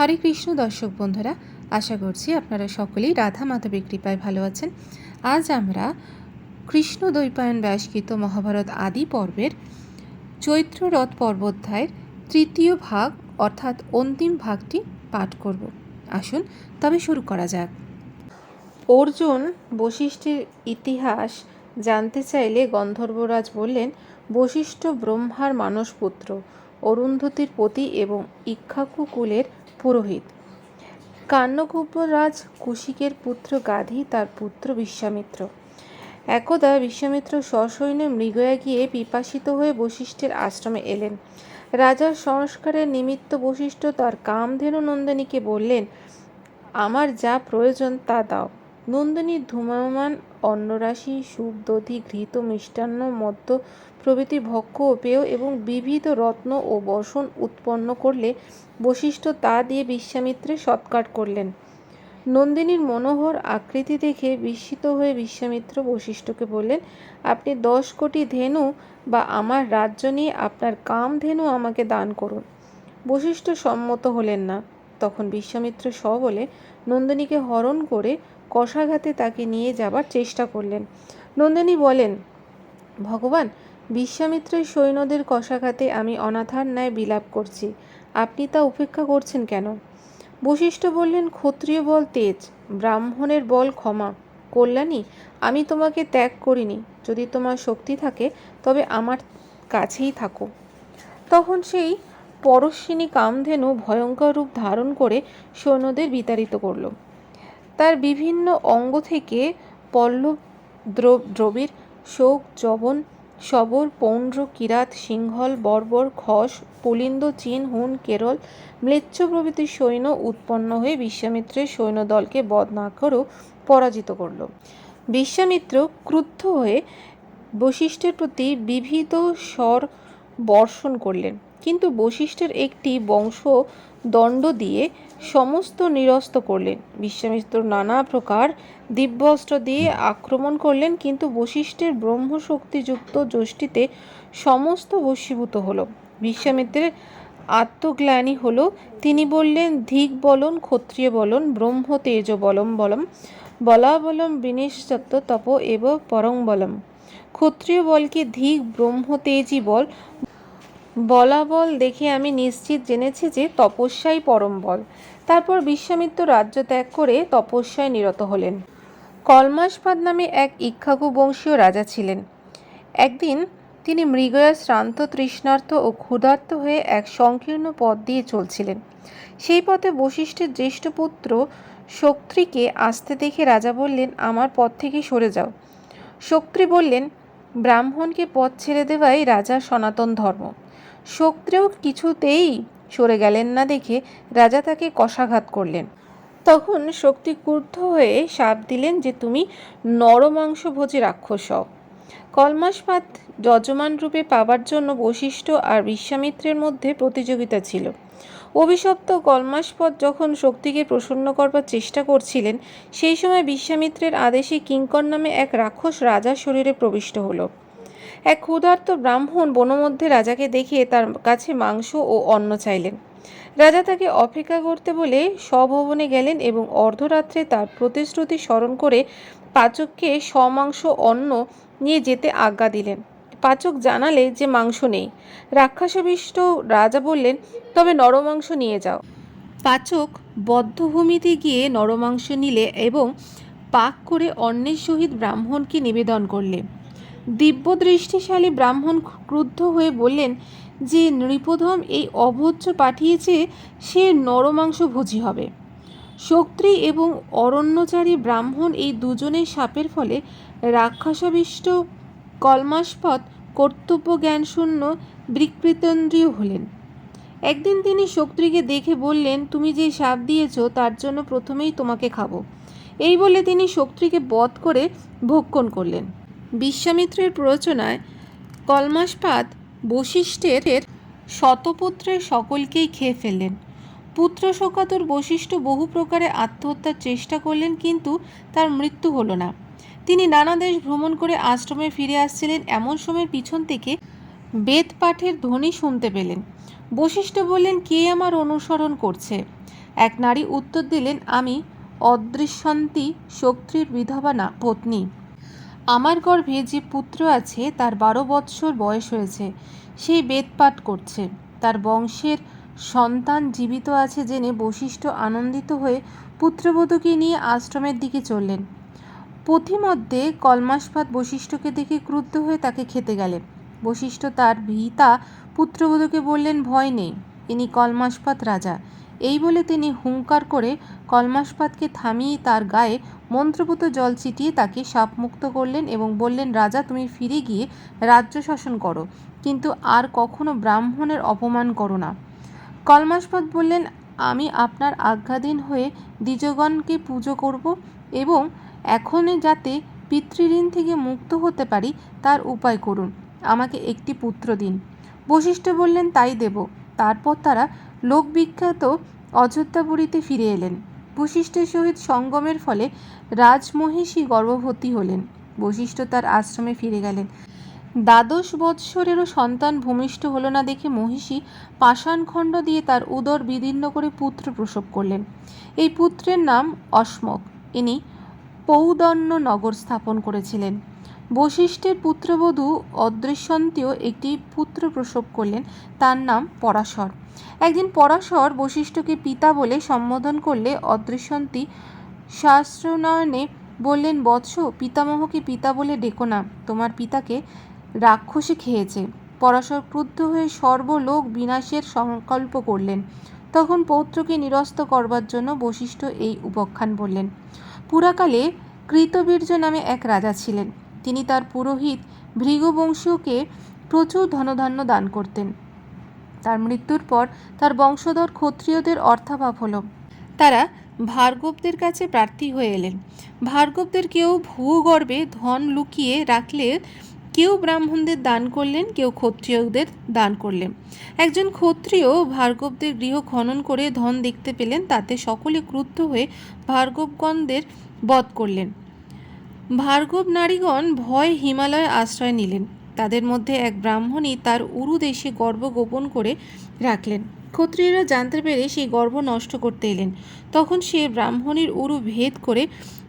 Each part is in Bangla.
হরে কৃষ্ণ দর্শক বন্ধুরা, আশা করছি আপনারা সকলেই রাধা মাধবের কৃপায় ভালো আছেন। আজ আমরা কৃষ্ণ দ্বৈপায়ন ব্যাসকৃত মহাভারত আদি পর্বের চৈত্র রথ পর্বোধ্যায়ের তৃতীয় ভাগ, অর্থাৎ অন্তিম ভাগটি পাঠ করব। আসুন, তবে শুরু করা যাক। অর্জুন বশিষ্ঠের ইতিহাস জানতে চাইলে গন্ধর্বরাজ বললেন, বশিষ্ঠ ব্রহ্মার মানসপুত্র, অরুন্ধতির পতি এবং ইক্ষাকু কুলের পুরোহিত। কান্যকুব্যরাজ কুশিকের পুত্র গাধী তার পুত্র বিশ্বামিত্র। একদা বিশ্বামিত্র সসৈন্যে মৃগয়া গিয়ে পিপাসিত হয়ে বশিষ্ঠের আশ্রমে এলেন। রাজার সংস্কারের নিমিত্ত বশিষ্ঠ তার কামধেনু নন্দিনীকে বললেন, আমার যা প্রয়োজন তা দাও। নন্দিনী ধূমমান অন্নরাশি সুখ দধি ঘৃত, মিষ্টান্ন, মদ্য প্রভৃতি ভক্ষ ও পেয় এবং বিবিধ রত্ন ও বসন উৎপন্ন করলে বশিষ্ঠ তা দিয়ে বিশ্বামিত্রে সৎকার করলেন। নন্দিনীর মনোহর আকৃতি দেখে বিস্মিত হয়ে বিশ্বামিত্র বশিষ্ঠকে বললেন, আপনি দশ কোটি ধেনু বা আমার রাজ্য নিয়ে আপনার কাম ধেনু আমাকে দান করুন। বশিষ্ঠ সম্মত হলেন না। তখন বিশ্বামিত্র স বলে, নন্দিনীকে হরণ করে কষাঘাতে তাকে নিয়ে যাবার চেষ্টা করলেন। নন্দিনী বলেন, ভগবান বিশ্বামিত্রের সৈন্যদের কষাঘাতে আমি অনাথার ন্যায় বিলাপ করছি। আপনি তা উপেক্ষা করছেন কেন? বশিষ্ঠ বললেন, ক্ষত্রিয় বল তেজ, ব্রাহ্মণের বল ক্ষমা। কল্যাণী, আমি তোমাকে ত্যাগ করিনি। যদি তোমার শক্তি থাকে, তবে আমার কাছেই থাকো। তখন সেই পরশ্বিনী কামধেনু ভয়ঙ্কর রূপ ধারণ করে সৈন্যদের বিতাড়িত করল। তার বিভিন্ন অঙ্গ থেকে পল্লব দ্রবীর শোক জবন সবর পৌণ্ড্র কিরাত, সিংহল, বর্বর, খস, পুলিন্দ, চীন, হুন, কেরল, ম্লেচ্ছ প্রভৃতি সৈন্য উৎপন্ন হয়ে বিশ্বামিত্রের সৈন্যদলকে বধ না করেও পরাজিত করল। বিশ্বামিত্র ক্রুদ্ধ হয়ে বশিষ্ঠের প্রতি বিবিধ স্বর বর্ষণ করলেন। কিন্তু বশিষ্ঠের একটি বংশ দণ্ড দিয়ে সমস্ত নিরস্ত করলেন। বিশ্বামিত্র নানা প্রকার দিব্যস্ত্র দিয়ে আক্রমণ করলেন, কিন্তু বশিষ্ঠের ব্রহ্মশক্তিযুক্ত যষ্টিতে সমস্ত বশীভূত হলো। বিশ্বামিত্রের আত্মগ্লানি হলো, তিনি বললেন, ধিক বলন, ক্ষত্রিয় বলন, ব্রহ্ম তেজ বলম বলম বলাবলম বিনিশ্চত্ব তপ এব পরং বলম। ক্ষত্রিয় বলকে ধিক ব্রহ্ম তেজি বল বলাবল দেখে আমি নিশ্চিত জেনেছি যে তপস্যাই পরম বল। তারপর বিশ্বামিত্র রাজ্য ত্যাগ করে তপস্যায় নিরত হলেন। কলমাসপাদ নামে এক ইক্ষাকু বংশীয় রাজা ছিলেন। একদিন তিনি মৃগয়া শ্রান্ত তৃষ্ণার্থ ও ক্ষুধার্ত হয়ে এক সংকীর্ণ পথ দিয়ে চলছিলেন। সেই পথে বশিষ্ঠের জ্যেষ্ঠ পুত্র শক্তিকে আসতে দেখে রাজা বললেন, আমার পথ থেকে সরে যাও। শক্তি বললেন, ব্রাহ্মণকে পথ ছেড়ে দেওয়াই রাজার সনাতন ধর্ম। শক্তিও কিছুতেই সরে গেলেন না দেখে রাজা তাকে কষাঘাত করলেন। তখন শক্তি ক্রুদ্ধ হয়ে সাপ দিলেন যে, তুমি নরমাংসভোজী রাক্ষস হও। কলমাসপাত যজমান রূপে পাবার জন্য বশিষ্ঠ আর বিশ্বামিত্রের মধ্যে প্রতিযোগিতা ছিল। অভিশপ্ত কলমাসপদ যখন শক্তিকে প্রসন্ন করবার চেষ্টা করছিলেন, সেই সময় বিশ্বামিত্রের আদেশে কিঙ্কর নামে এক রাক্ষস রাজার শরীরে প্রবিষ্ট হলো। এক ক্ষুধার্ত ব্রাহ্মণ বনমধ্যে রাজাকে দেখে তার কাছে মাংস ও অন্ন চাইলেন। রাজা তাকে অপেক্ষা করতে বলে স্বভবনে গেলেন এবং অর্ধরাত্রে তার প্রতিশ্রুতি স্মরণ করে পাচককে সমাংস অন্ন নিয়ে যেতে আজ্ঞা দিলেন। পাচক জানালে যে মাংস নেই। রাক্ষাসবিষ্ট রাজা বললেন, তবে নরমাংস নিয়ে যাও। পাচক বদ্ধভূমিতে গিয়ে নরমাংস নিলে এবং পাক করে অন্যের সহিত ব্রাহ্মণকে নিবেদন করলে দিব্য দৃষ্টিশালী ব্রাহ্মণ ক্রুদ্ধ হয়ে বললেন, যে নৃপধম এই অভোজ্য পাঠিয়েছে, সে নরমাংস ভোজি হবে। শক্তি এবং অরণ্যচারী ব্রাহ্মণ এই দুজনের সাপের ফলে রাক্ষসাবিষ্ট কলমাসপথ কর্তব্য জ্ঞানশূন্য বিকৃতেন্দ্রীয় হলেন। একদিন তিনি শক্তিকে দেখে বললেন, তুমি যে সাপ দিয়েছ, তার জন্য প্রথমেই তোমাকে খাব। এই বলে তিনি শক্তিকে বধ করে ভক্ষণ করলেন। বিশ্বামিত্রের প্ররোচনায় কলমাসপাত বশিষ্ঠের শতপুত্রের সকলকেই খেয়ে ফেললেন। পুত্র শোকাতুর বশিষ্ঠ বহু প্রকারে আত্মহত্যার চেষ্টা করলেন, কিন্তু তার মৃত্যু হলো না। তিনি নানা দেশ ভ্রমণ করে আশ্রমে ফিরে আসছিলেন, এমন সময় পিছন থেকে বেদ পাঠের ধ্বনি শুনতে পেলেন। বশিষ্ঠ বললেন, কে আমার অনুসরণ করছে? এক নারী উত্তর দিলেন, আমি অদৃশ্যন্তী শক্তির বিধবা না, পত্নী। আমার গর্ভে যে পুত্র আছে, তার বারো বৎসর বয়স হয়েছে। সেই বেদপাঠ করছে। তার বংশের সন্তান জীবিত আছে জেনে বশিষ্ঠ আনন্দিত হয়ে পুত্রবধূকে নিয়ে আশ্রমের দিকে চললেন। পথিমধ্যে কলমাসপাত বশিষ্ঠকে দেখে ক্রুদ্ধ হয়ে তাকে খেতে গেলেন। বশিষ্ঠ তার ভিতা পুত্রবধূকে বললেন, ভয় নেই, ইনি কলমাসপাত রাজা। এই বলে তিনি হুঙ্কার করে কলমাসপাতকে থামিয়ে তার গায়ে মন্ত্রপুত জল ছিটিয়ে তাকে সাপমুক্ত করলেন এবং বললেন, রাজা, তুমি ফিরে গিয়ে রাজ্য শাসন করো। কিন্তু আর কখনো ব্রাহ্মণের অপমান করো না। কলমাসপাত বললেন, আমি আপনার আজ্ঞাধীন হয়ে দ্বিজগণকে পুজো করব এবং এখনই যাতে পিতৃঋণ থেকে মুক্ত হতে পারি, তার উপায় করুন। আমাকে একটি পুত্র দিন। বশিষ্ঠ বললেন, তাই দেব। তারপর তারা লোকবিখ্যাত অযোধ্যাপুরীতে ফিরে এলেন। বশিষ্ঠের সহিত সঙ্গমের ফলে রাজমহিষী গর্ভবতী হলেন। বশিষ্ঠ তার আশ্রমে ফিরে গেলেন। দ্বাদশ বৎসরেরও সন্তান ভূমিষ্ঠ হল না দেখে মহিষী পাষাণখণ্ড দিয়ে তার উদর বিদীর্ণ করে পুত্র প্রসব করলেন। এই পুত্রের নাম অশ্মক। ইনি পৌদন্য নগর স্থাপন করেছিলেন। বশিষ্ঠের পুত্রবধূ অদৃশ্যন্তীও একটি পুত্র প্রসব করলেন, তার নাম পরাশর। একদিন পরাশর বশিষ্ঠকে পিতা বলে সম্বোধন করলে অদৃশ্যন্তী শাস্ত্রনয়নে বললেন, বৎস, পিতামহকে পিতা বলে ডেকো না, তোমার পিতাকে রাক্ষসে খেয়েছে। পরাশর ক্রুদ্ধ হয়ে সর্বলোক বিনাশের সংকল্প করলেন। তখন পৌত্রকে নিরস্ত করবার জন্য বশিষ্ঠ এই উপাখ্যান বললেন, পুরাকালে কৃতবীর্য নামে এক রাজা ছিলেন। তিনি তার পুরোহিত ভৃগুবংশীয়কে প্রচুর ধনধান্য দান করতেন। তার মৃত্যুর পর তার বংশধর ক্ষত্রিয়দের অর্থাভাব হলো। তারা ভার্গবদের কাছে প্রার্থী হয়ে এলেন। ভার্গবদের কেউ ভূগর্ভে ধন লুকিয়ে রাখলে কেউ ব্রাহ্মণদের দান করলেন, কেউ ক্ষত্রিয়দের দান করলেন। একজন ক্ষত্রিয় ভার্গবদের গৃহ খনন করে ধন দেখতে পেলেন, তাতে সকলে ক্রুদ্ধ হয়ে ভার্গবগণদের বধ করলেন। ভার্গব নারীগণ ভয় হিমালয়ে আশ্রয় নিলেন। তাদের মধ্যে এক ব্রাহ্মণী তার উরু দেশে গর্ভ গোপন করে রাখলেন। ক্ষত্রিয়রা জানতে পেরে সেই গর্ভ নষ্ট করতে এলেন। তখন সে ব্রাহ্মণীর উরু ভেদ করে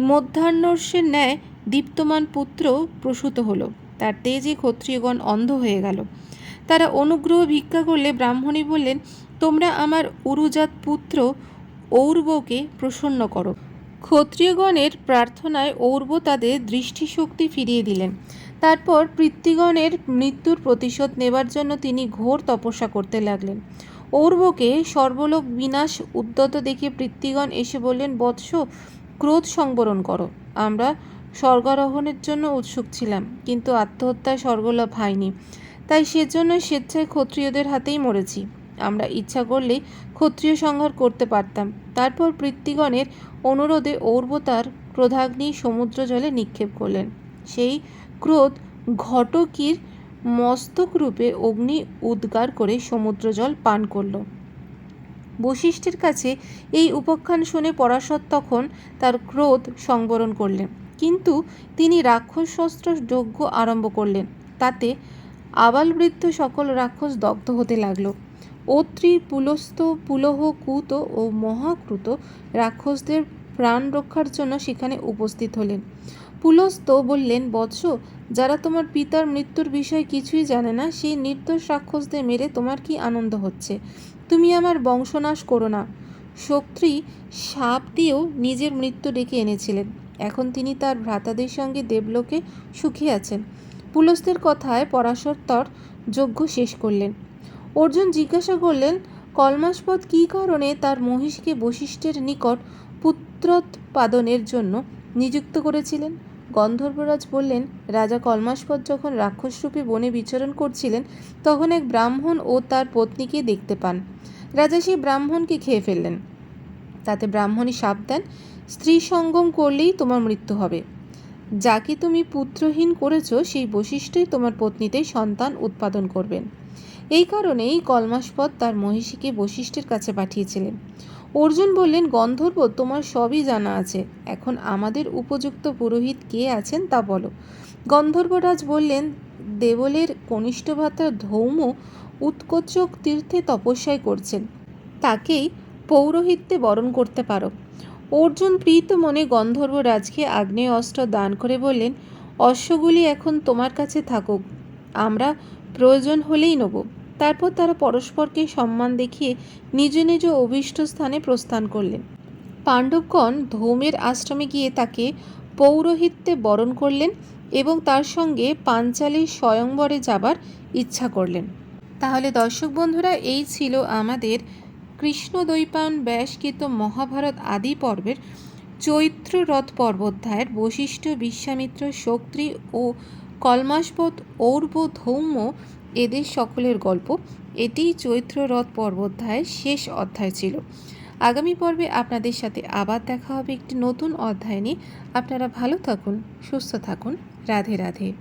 মধ্যাহ্নর্ষের ন্যায় দীপ্তমান পুত্র প্রসূত হলো। তার তেজে ক্ষত্রিয়গণ অন্ধ হয়ে গেল। তারা অনুগ্রহ ভিক্ষা করলে ব্রাহ্মণী বললেন, তোমরা আমার উরুজাত পুত্র ঔর্বকে প্রসন্ন করো। ক্ষত্রিয়গণের প্রার্থনায় ঔর্ব তাদের দৃষ্টিশক্তি ফিরিয়ে দিলেন। তারপর পৃত্তিগণের মৃত্যুর প্রতিশোধ নেবার জন্য তিনি ঘোর তপস্যা করতে লাগলেন। ঔর্বকে সর্বলোক বিনাশ উদ্যত দেখে পৃত্তিগণ এসে বললেন, বৎস, ক্রোধ সংবরণ করো। আমরা স্বর্গারোহণের জন্য উৎসুক ছিলাম, কিন্তু আত্মহত্যায় স্বর্গলাভ হয়নি। তাই সেজন্য স্বেচ্ছায় ক্ষত্রিয়দের হাতেই মরেছি। আমরা ইচ্ছা করলেই ক্ষত্রিয় সংহার করতে পারতাম। তারপর পৃত্তিগণের অনুরোধে ঔর্বতার ক্রোধাগ্নি সমুদ্র জলে নিক্ষেপ করলেন। সেই ক্রোধ ঘটকির মস্তক রূপে অগ্নি উদ্গার করে সমুদ্র জল পান করল। বশিষ্ঠের কাছে এই উপাখ্যান শুনে পরাশর তখন তার ক্রোধ সংবরণ করলেন। কিন্তু তিনি রাক্ষস শস্ত্র যজ্ঞ আরম্ভ করলেন। তাতে আবালবৃদ্ধ সকল রাক্ষস দগ্ধ হতে লাগল। অত্রি পুলস্ত পুলহ কুত ও মহাকৃত রাক্ষসদের প্রাণ রক্ষার জন্য সেখানে উপস্থিত হলেন। পুলস্ত বললেন, বৎস, যারা তোমার পিতার মৃত্যুর বিষয়ে কিছুই জানে না, সেই নির্দোষ রাক্ষসদের মেরে তোমার কি আনন্দ হচ্ছে? তুমি আমার বংশনাশ করো না। শক্তি সাপ দিয়েও নিজের মৃত্যু ডেকে এনেছিলেন। এখন তিনি তার ভ্রাতাদের সঙ্গে দেবলোকে সুখী আছেন। পুলস্তের কথায় পরাশর তর যজ্ঞ শেষ করলেন। অর্জুন জিজ্ঞাসা করলেন, কলমাসপদ কী কারণে তার মহিষকে বশিষ্ঠের নিকট পুত্রোৎপাদনের জন্য নিযুক্ত করেছিলেন? গন্ধর্বরাজ বললেন, রাজা কলমাসপদ যখন রাক্ষসরূপে বনে বিচরণ করছিলেন, তখন এক ব্রাহ্মণ ও তার পত্নীকে দেখতে পান। রাজা সেই ব্রাহ্মণকে খেয়ে ফেললেন। তাতে ব্রাহ্মণী সাপ দেন, স্ত্রী সঙ্গম করলেই তোমার মৃত্যু হবে। যাকে তুমি পুত্রহীন করেছ, সেই বৈশিষ্ট্যই তোমার পত্নীতেই সন্তান উৎপাদন করবেন। এই কারণেই কলমাসপদ তার মহিষীকে বশিষ্ঠের কাছে পাঠিয়েছিলেন। অর্জুন বললেন, গন্ধর্ব, তোমার সবই জানা আছে। এখন আমাদের উপযুক্ত পুরোহিত কে আছেন তা বলো। গন্ধর্বরাজ বললেন, দেবলের কনিষ্ঠ ভ্রাতা ধৌম উৎকোচক তীর্থে তপস্যায় করছেন। তাকেই পৌরোহিত্যে বরণ করতে পারো। অর্জুন প্রীত মনে গন্ধর্ব রাজকে আগ্নেয় অস্ত্র দান করে বললেন, অশ্বগুলি এখন তোমার কাছে থাকুক। আমরা প্রয়োজন হলেই নেব। তারপর তারা পরস্পরকে সম্মান দেখিয়ে নিজ নিজ অভীষ্ট স্থানে প্রস্থান করলেন। পাণ্ডবগণ ধৌমের আশ্রমে গিয়ে তাকে পৌরোহিত্যে বরণ করলেন এবং তার সঙ্গে পাঞ্চালীর স্বয়ংবরে যাবার ইচ্ছা করলেন। তাহলে দর্শক বন্ধুরা, এই ছিল আমাদের কৃষ্ণ দৈপায়ন ব্যাসকৃত মহাভারত আদি পর্বের চৈত্র রথ পর্বোধ্যায়ের বৈশিষ্ট্য, বিশ্বামিত্র, শক্তি ও কলমাসবধ ঔর্ব ধৌম্য এদের সকলের গল্প। এটি চৈত্র রথ পর্বোধ্যায়ের শেষ অধ্যায় ছিল। আগামী পর্বে আপনাদের সাথে আবার দেখা হবে একটি নতুন অধ্যায় নিয়ে। আপনারা ভালো থাকুন, সুস্থ থাকুন। রাধে রাধে।